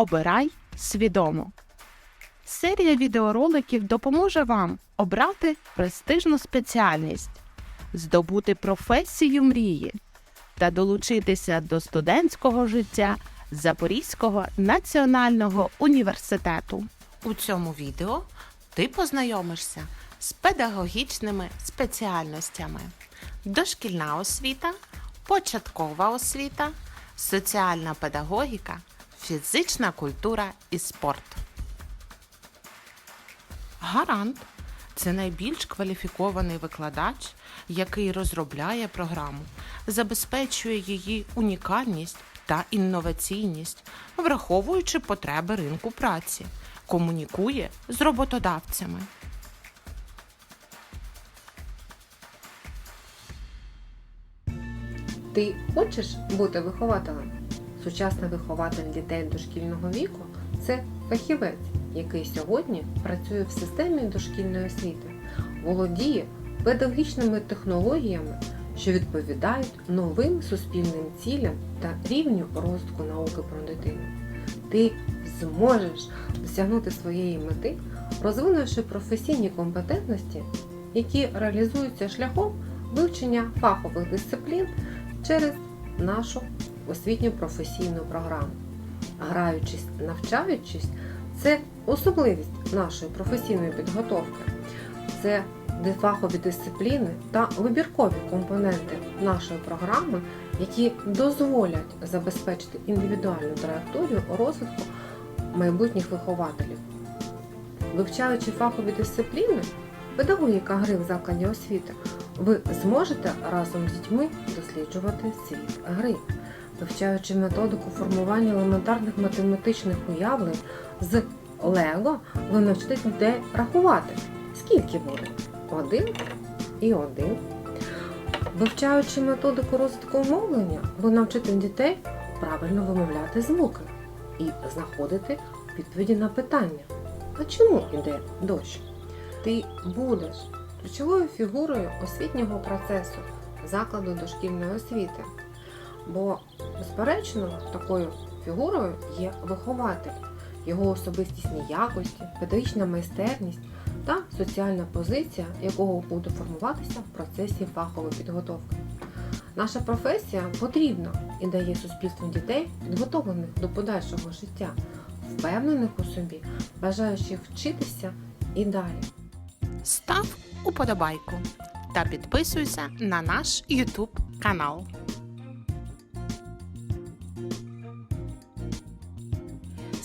Обирай свідомо. Серія відеороликів допоможе вам обрати престижну спеціальність, здобути професію мрії та долучитися до студентського життя Запорізького національного університету. У цьому відео ти познайомишся з педагогічними спеціальностями: дошкільна освіта, початкова освіта, соціальна педагогіка, фізична культура і спорт. Гарант це найбільш кваліфікований викладач, який розробляє програму, забезпечує її унікальність та інноваційність, враховуючи потреби ринку праці, комунікує з роботодавцями. Ти хочеш бути вихователем? Сучасний вихователь дітей дошкільного віку це фахівець, який сьогодні працює в системі дошкільної освіти, володіє педагогічними технологіями, що відповідають новим суспільним цілям та рівню розвитку науки про дитину. Ти зможеш досягнути своєї мети, розвинувши професійні компетентності, які реалізуються шляхом вивчення фахових дисциплін через нашу освітню професійну програму. Граючись, навчаючись, це особливість нашої професійної підготовки. Це фахові дисципліни та вибіркові компоненти нашої програми, які дозволять забезпечити індивідуальну траєкторію розвитку майбутніх вихователів. Вивчаючи фахові дисципліни, педагогіка гри в закладі освіти, ви зможете разом з дітьми досліджувати світ гри, вивчаючи методику формування елементарних математичних уявлень з Лего, ви навчите дітей рахувати. Скільки буде? Один і один. Вивчаючи методику розвитку мовлення, ви навчите дітей правильно вимовляти звуки і знаходити відповіді на питання. А чому йде дощ? Ти будеш ключовою фігурою освітнього процесу закладу дошкільної освіти. Бо, безперечно, такою фігурою є вихователь, його особистісні якості, педагогічна майстерність та соціальна позиція, якого буде формуватися в процесі фахової підготовки. Наша професія потрібна і дає суспільству дітей, підготовлених до подальшого життя, впевнених у собі, бажаючих вчитися і далі. Став уподобайку та підписуйся на наш YouTube канал.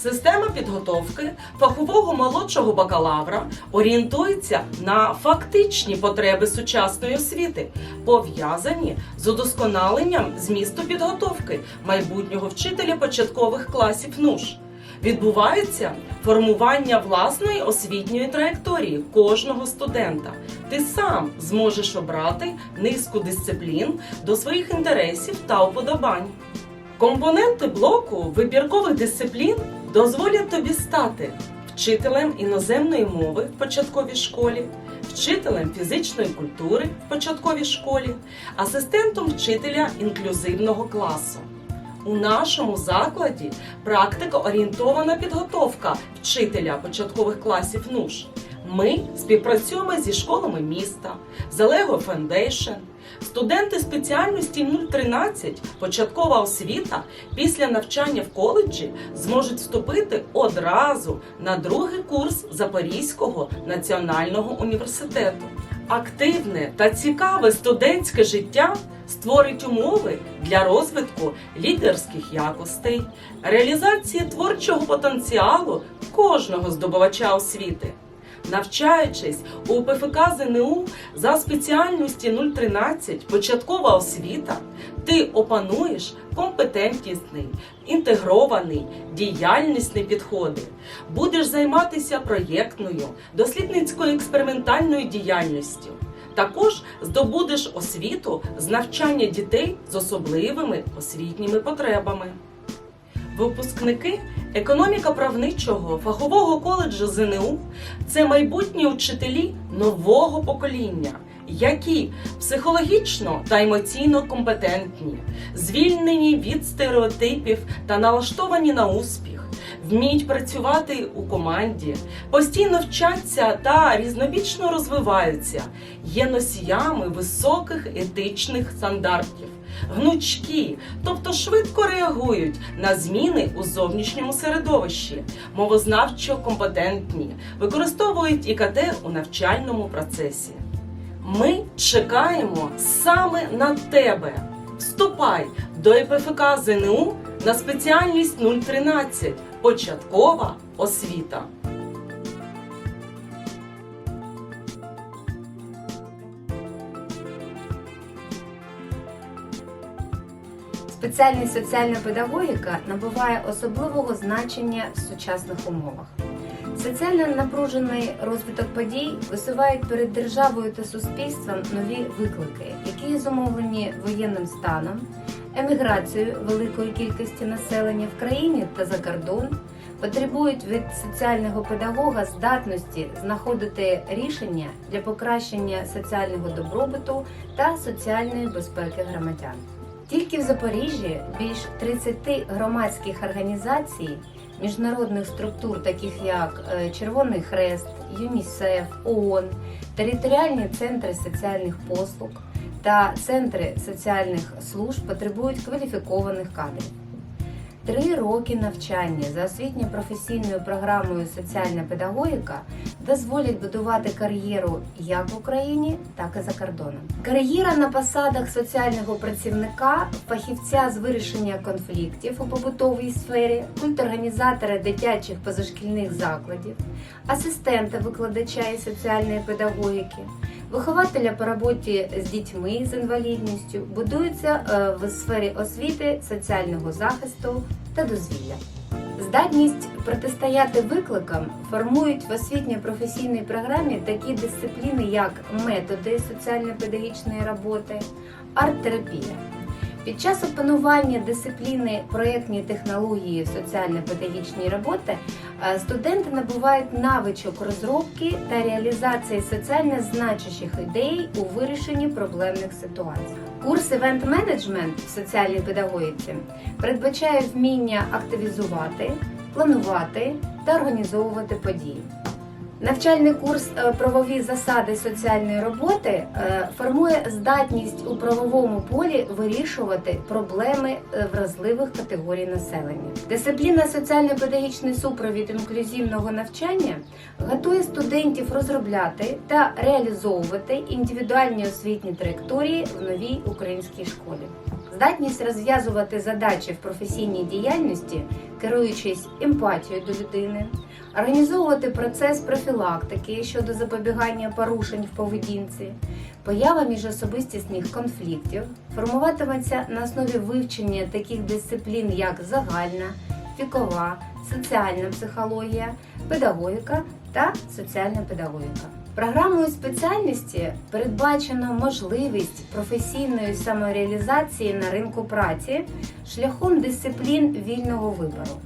Система підготовки фахового молодшого бакалавра орієнтується на фактичні потреби сучасної освіти, пов'язані з удосконаленням змісту підготовки майбутнього вчителя початкових класів НУШ. Відбувається формування власної освітньої траєкторії кожного студента. Ти сам зможеш обрати низку дисциплін до своїх інтересів та уподобань. Компоненти блоку вибіркових дисциплін дозволять тобі стати вчителем іноземної мови в початковій школі, вчителем фізичної культури в початковій школі, асистентом вчителя інклюзивного класу. У нашому закладі практика орієнтована підготовка вчителя початкових класів НУШ. Ми співпрацюємо зі школами міста, Залего Foundation. Студенти спеціальності 013 початкова освіта після навчання в коледжі зможуть вступити одразу на другий курс Запорізького національного університету. Активне та цікаве студентське життя створить умови для розвитку лідерських якостей, реалізації творчого потенціалу кожного здобувача освіти. Навчаючись у ПФК ЗНУ за спеціальності 013 початкова освіта, ти опануєш компетентнісний, інтегрований, діяльнісний підходи, будеш займатися проєктною, дослідницькою експериментальною діяльністю. Також здобудеш освіту з навчання дітей з особливими освітніми потребами. Випускники економіка правничого фахового коледжу ЗНУ це майбутні учителі нового покоління, які психологічно та емоційно компетентні, звільнені від стереотипів та налаштовані на успіх, вміють працювати у команді, постійно вчаться та різнобічно розвиваються, є носіями високих етичних стандартів, гнучкі, тобто швидко реагують на зміни у зовнішньому середовищі, мовознавчо компетентні, використовують ІКТ у навчальному процесі. Ми чекаємо саме на тебе. Вступай до ІПФК ЗНУ на спеціальність 013 початкова освіта. Спеціальність соціальна педагогіка набуває особливого значення в сучасних умовах. Соціально напружений розвиток подій висувають перед державою та суспільством нові виклики, які зумовлені воєнним станом, еміграцією великої кількості населення в країні та за кордон, потребують від соціального педагога здатності знаходити рішення для покращення соціального добробуту та соціальної безпеки громадян. Тільки в Запоріжжі більш 30 громадських організацій, міжнародних структур, таких як е, Червоний Хрест, ЮНІСЕФ, ООН, територіальні центри соціальних послуг та центри соціальних служб потребують кваліфікованих кадрів. Три роки навчання за освітньо-професійною програмою Соціальна педагогіка дозволять будувати кар'єру як в Україні, так і за кордоном. Кар'єра на посадах соціального працівника, фахівця з вирішення конфліктів у побутовій сфері, культорганізатора дитячих позашкільних закладів, асистента викладача і соціальної педагогіки. Вихователя по роботі з дітьми з інвалідністю будуються е, в сфері освіти, соціального захисту та дозвілля. Здатність протистояти викликам формують в освітньо-професійній програмі такі дисципліни, як методи соціально-педагогічної роботи, арт-терапія. Під час опанування дисципліни проєктні технології соціально-педагогічній роботи студенти набувають навичок розробки та реалізації соціально значущих ідей у вирішенні проблемних ситуацій. Курс івент менеджмент в соціальній педагогіці передбачає вміння активізувати, планувати та організовувати події. Навчальний курс е, правові засади соціальної роботи е, формує здатність у правовому полі вирішувати проблеми е, вразливих категорій населення. Дисципліна соціально-педагогічний супровід інклюзивного навчання готує студентів розробляти та реалізовувати індивідуальні освітні траєкторії в новій українській школі. Здатність розв'язувати задачі в професійній діяльності, керуючись емпатією до людини, організовувати процес профілактики щодо запобігання порушень в поведінці, поява міжособистісних конфліктів формуватиметься на основі вивчення таких дисциплін, як загальна, вікова, соціальна психологія, педагогіка та соціальна педагогіка. Програмою спеціальності передбачено можливість професійної самореалізації на ринку праці шляхом дисциплін вільного вибору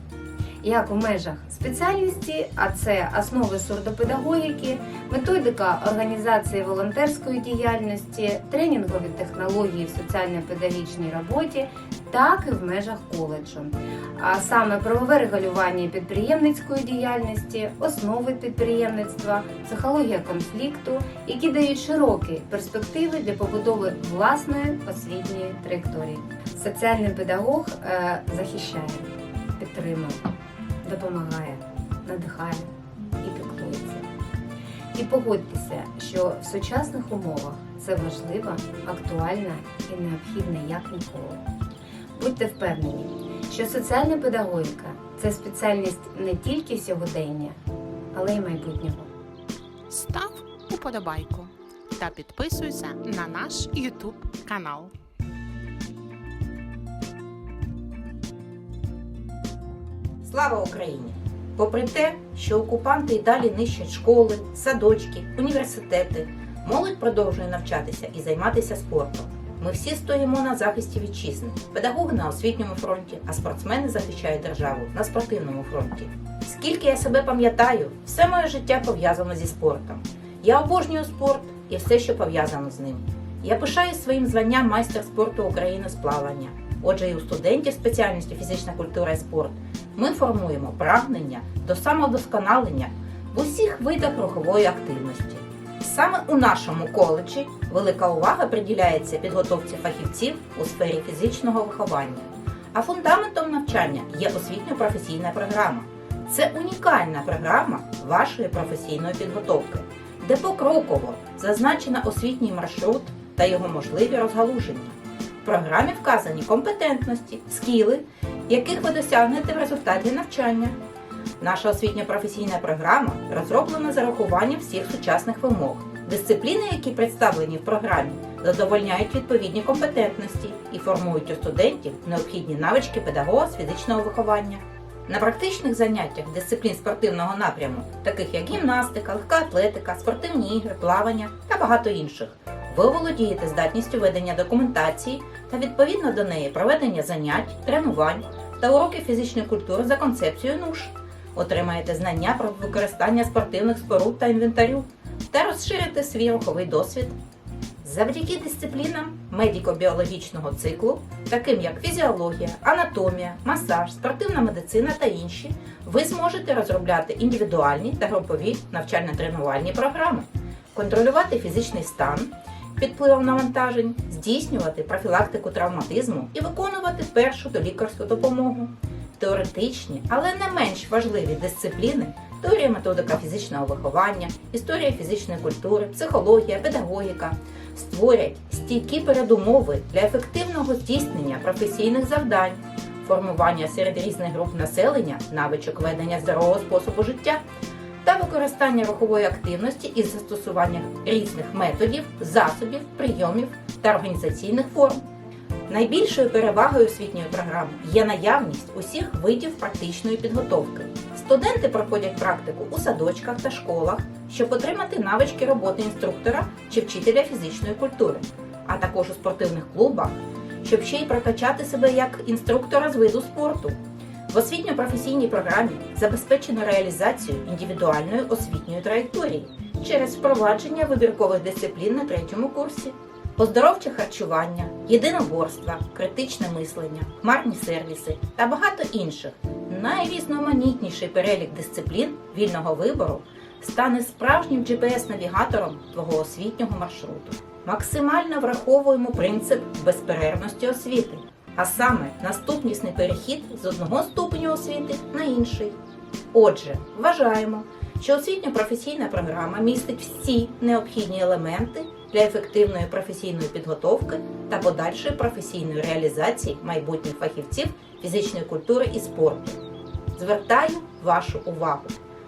як в межах спеціальності, а це основи сурдопедагогіки, методика організації волонтерської діяльності, тренінгові технології в соціально-педагогічній роботі, так і в межах коледжу. А саме правове регулювання підприємницької діяльності, основи підприємництва, психологія конфлікту, які дають широкі перспективи для побудови власної освітньої траєкторії. Соціальний педагог е, захищає, підтримує допомагає, надихає і піклується. І погодьтеся, що в сучасних умовах це важлива, актуальна і необхідна як ніколи. Будьте впевнені, що соціальна педагогіка це спеціальність не тільки сьогодення, але й майбутнього. Став уподобайку та підписуйся на наш YouTube канал. Слава Україні! Попри те, що окупанти і далі нищать школи, садочки, університети, молодь продовжує навчатися і займатися спортом. Ми всі стоїмо на захисті вітчизни, педагоги на освітньому фронті, а спортсмени захищають державу на спортивному фронті. Скільки я себе пам'ятаю, все моє життя пов'язано зі спортом. Я обожнюю спорт і все, що пов'язано з ним. Я пишаюсь своїм званням майстер спорту України з плавання. Отже, і у студентів спеціальності фізична культура і спорт ми формуємо прагнення до самодосконалення в усіх видах рухової активності. Саме у нашому коледжі велика увага приділяється підготовці фахівців у сфері фізичного виховання. А фундаментом навчання є освітньо-професійна програма. Це унікальна програма вашої професійної підготовки, де покроково зазначено освітній маршрут та його можливі розгалуження. В програмі вказані компетентності, скіли, яких ви досягнете в результаті навчання. Наша освітньо-професійна програма розроблена з урахуванням всіх сучасних вимог. Дисципліни, які представлені в програмі, задовольняють відповідні компетентності і формують у студентів необхідні навички педагога з фізичного виховання. На практичних заняттях дисциплін спортивного напряму, таких як гімнастика, легка атлетика, спортивні ігри, плавання та багато інших, ви володієте здатністю ведення документації та відповідно до неї проведення занять, тренувань та уроків фізичної культури за концепцією НУШ. Отримаєте знання про використання спортивних споруд та інвентарю та розширите свій руховий досвід. Завдяки дисциплінам медико-біологічного циклу, таким як фізіологія, анатомія, масаж, спортивна медицина та інші, ви зможете розробляти індивідуальні та групові навчально-тренувальні програми, контролювати фізичний стан під впливом навантажень, здійснювати профілактику травматизму і виконувати першу долікарську допомогу. Теоретичні, але не менш важливі дисципліни теорія методика фізичного виховання, історія фізичної культури, психологія, педагогіка створять стійкі передумови для ефективного здійснення професійних завдань, формування серед різних груп населення, навичок ведення здорового способу життя та використання рухової активності із застосуванням різних методів, засобів, прийомів та організаційних форм. Найбільшою перевагою освітньої програми є наявність усіх видів практичної підготовки. Студенти проходять практику у садочках та школах, щоб отримати навички роботи інструктора чи вчителя фізичної культури, а також у спортивних клубах, щоб ще й прокачати себе як інструктора з виду спорту. В освітньо-професійній програмі забезпечено реалізацію індивідуальної освітньої траєкторії через впровадження вибіркових дисциплін на третьому курсі. Оздоровче харчування, єдиноборства, критичне мислення, марні сервіси та багато інших. Найрізноманітніший перелік дисциплін вільного вибору стане справжнім GPS-навігатором твого освітнього маршруту. Максимально враховуємо принцип безперервності освіти, а саме наступнісний перехід з одного ступеню освіти на інший. Отже, вважаємо, що освітньо-професійна програма містить всі необхідні елементи для ефективної професійної підготовки та подальшої професійної реалізації майбутніх фахівців фізичної культури і спорту. Звертаю вашу увагу.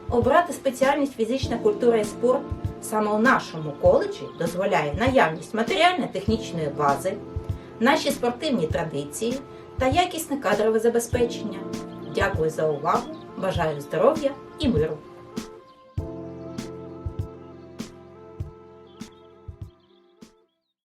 Обрати спеціальність фізична культура і спорт саме у нашому коледжі дозволяє наявність матеріально-технічної бази, наші спортивні традиції та якісне кадрове забезпечення. Дякую за увагу! Бажаю здоров'я і миру!